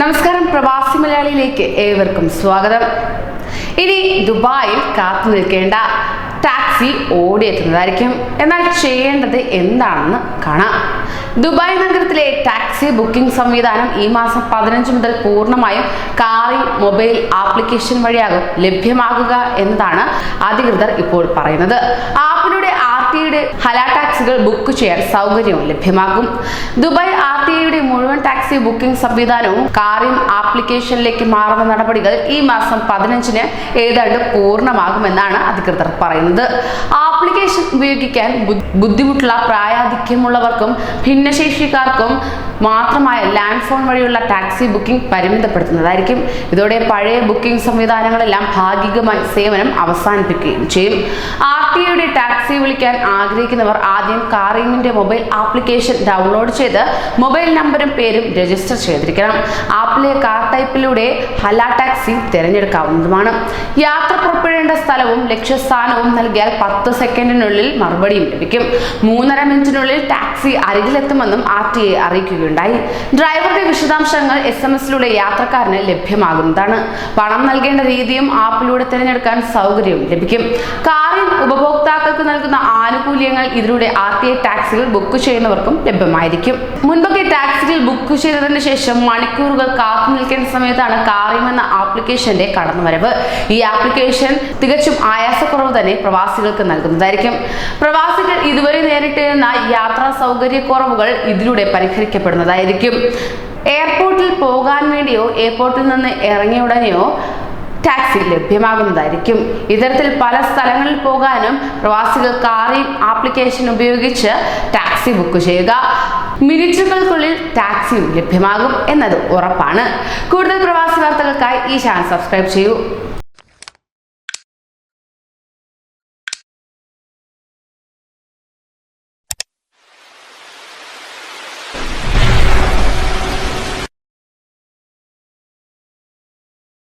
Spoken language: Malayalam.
നമസ്കാരം പ്രവാസി മലയാളിയിലേക്ക് ഏവർക്കും സ്വാഗതം. ഇനി ദുബായിൽ കാത്തു നിൽക്കേണ്ട ടാക്സി ഓടിയെത്തുന്നതായിരിക്കും. എന്നാൽ ചെയ്യേണ്ടത് എന്താണെന്ന് കാണാം. ദുബായ് നഗരത്തിലെ ടാക്സി ബുക്കിംഗ് സംവിധാനം ഈ മാസം പതിനഞ്ച് മുതൽ പൂർണമായും കാറി മൊബൈൽ ആപ്ലിക്കേഷൻ വഴിയാകും ലഭ്യമാകുക എന്നതാണ് അധികൃതർ ഇപ്പോൾ പറയുന്നത്. ആപ്പിലൂടെ ടിയുടെ ഹല ടാക്സികൾ ബുക്ക് ചെയ്യാൻ സൗകര്യവും ലഭ്യമാകും. ദുബായ് ആർ മുഴുവൻ ടാക്സി ബുക്കിംഗ് സംവിധാനവും കാറിൻ ആപ്ലിക്കേഷനിലേക്ക് മാറുന്ന നടപടികൾ ഈ മാസം പതിനഞ്ചിന് ഏതാണ്ട് പൂർണമാകുമെന്നാണ് അധികൃതർ പറയുന്നത്. ആപ്ലിക്കേഷൻ ഉപയോഗിക്കാൻ ബുദ്ധിമുട്ടുള്ള പ്രായാധിക്യമുള്ളവർക്കും ഭിന്നശേഷിക്കാർക്കും മാത്രമായ ലാൻഡ് ഫോൺ വഴിയുള്ള ടാക്സി ബുക്കിംഗ് പരിമിതപ്പെടുത്തുന്നതായിരിക്കും. ഇതോടെ പഴയ ബുക്കിംഗ് സംവിധാനങ്ങളെല്ലാം ഭാഗികമായി സേവനം അവസാനിപ്പിക്കുകയും ചെയ്യും. ആർ ടി ഐയുടെ ടാക്സി വിളിക്കാൻ ആഗ്രഹിക്കുന്നവർ ആദ്യം കാറിംഗിന്റെ മൊബൈൽ ആപ്ലിക്കേഷൻ ഡൗൺലോഡ് ചെയ്ത് മൊബൈൽ നമ്പറും പേരും രജിസ്റ്റർ ചെയ്തിരിക്കണം. ആപ്പിലെ കാർ ടൈപ്പിലൂടെ ഹല ടാക്സി തിരഞ്ഞെടുക്കാവുന്നതുമാണ്. യാത്ര പുറപ്പെടേണ്ട സ്ഥലവും ലക്ഷ്യസ്ഥാനവും നൽകിയാൽ പത്ത് സെക്കൻഡിനുള്ളിൽ മറുപടിയും ലഭിക്കും. മൂന്നര മിനിറ്റിനുള്ളിൽ ടാക്സി അരികിലെത്തുമെന്നും ആർ ടി ഐ അറിയിക്കുകയുണ്ടായി. ഡ്രൈവറുടെ വിശദാംശങ്ങൾ എസ് എം എസിലൂടെ യാത്രക്കാരന് ലഭ്യമാകുന്നതാണ്. പണം നൽകേണ്ട രീതിയും ആപ്പിലൂടെ തിരഞ്ഞെടുക്കാൻ സൗകര്യവും ലഭിക്കും. കാറിൽ ഉപഭോക്താക്കൾക്ക് നൽകുന്ന ആനുകൂല്യങ്ങൾ ഇതിലൂടെ ആർ ടി ഐ ടാക്സികൾ ബുക്ക് ചെയ്യുന്നവർക്കും ലഭ്യമായിരിക്കും. മുൻപൊക്കെ ടാക്സികൾ ബുക്ക് ചെയ്തതിന് ശേഷം മണിക്കൂറുകൾ കാത്തു നിൽക്കേണ്ട സമയത്താണ് കാറിം എന്ന ആപ്ലിക്കേഷന്റെ കടന്നുവരവ്. ഈ ആപ്ലിക്കേഷൻ തികച്ചും ആയാസക്കുറവ് തന്നെ പ്രവാസികൾക്ക് നൽകുന്നതായിരിക്കും പ്രവാസികൾ ഇതുവരെ നേരിട്ടിരുന്ന യാത്രാ സൗകര്യക്കുറവുകൾ ഇതിലൂടെ പരിഹരിക്കപ്പെടുന്നതായിരിക്കും. എയർപോർട്ടിൽ പോകാൻ വേണ്ടിയോ എയർപോർട്ടിൽ നിന്ന് ഇറങ്ങിയ ഉടനെയോ ടാക്സി ലഭ്യമാകുന്നതായിരിക്കും. ഇത്തരത്തിൽ പല സ്ഥലങ്ങളിൽ പോകാനും പ്രവാസികൾ കാറിയും ആപ്ലിക്കേഷൻ ഉപയോഗിച്ച് ടാക്സി ബുക്ക് ചെയ്യുക. മിനിറ്റുകൾക്കുള്ളിൽ ടാക്സിയും ലഭ്യമാകും എന്നത് ഉറപ്പാണ്. കൂടുതൽ പ്രവാസി വാർത്തകൾക്കായി ഈ ചാനൽ സബ്സ്ക്രൈബ് ചെയ്യൂ.